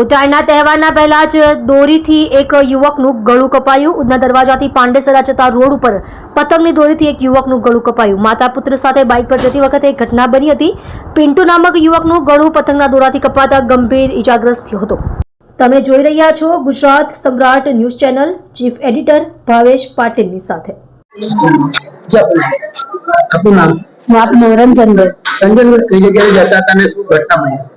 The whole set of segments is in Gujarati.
ઉત્તરાયણના તહેવારના પહેલા જ દોરીથી એક યુવકનું ગળું કપાયું ઉધના દરવાજાથી પાંડેસરા જતા રોડ ઉપર પતંગની દોરીથી એક યુવકનું ગળું કપાયું માતા પુત્ર સાથે બાઇક પર જતી વખતે એક ઘટના બની હતી પિન્ટુ નામક યુવકનું ગળું પતંગના દોરાથી કપાતા ગંભીર ઇજાગ્રસ્ત થયો હતો તમે જોઈ રહ્યા છો Gujarat Samrat news channel chief editor Bhavesh પાટીલની સાથે આપનું નામ આપનું રંજનભાઈ રંજનભાઈ કઈ જગ્યાએ જતા હતા અને શું ઘટના બની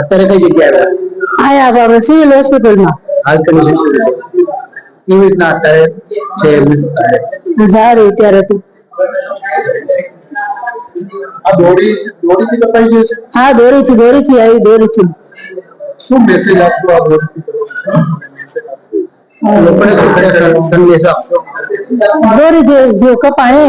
અત્યારે કઈ જગ્યાએ આવ્યા આવ્યા સિવિલ હોસ્પિટલમાં હાલ તમે શું કેવી રીતના અત્યારે છે સારી અત્યારે હતી હા દોરી થી દોરી થી આવી દોરી થી શું મેસેજ આપશો આ દોરી થી લોકોને સંદેશ આપશો દોરી જે કપાય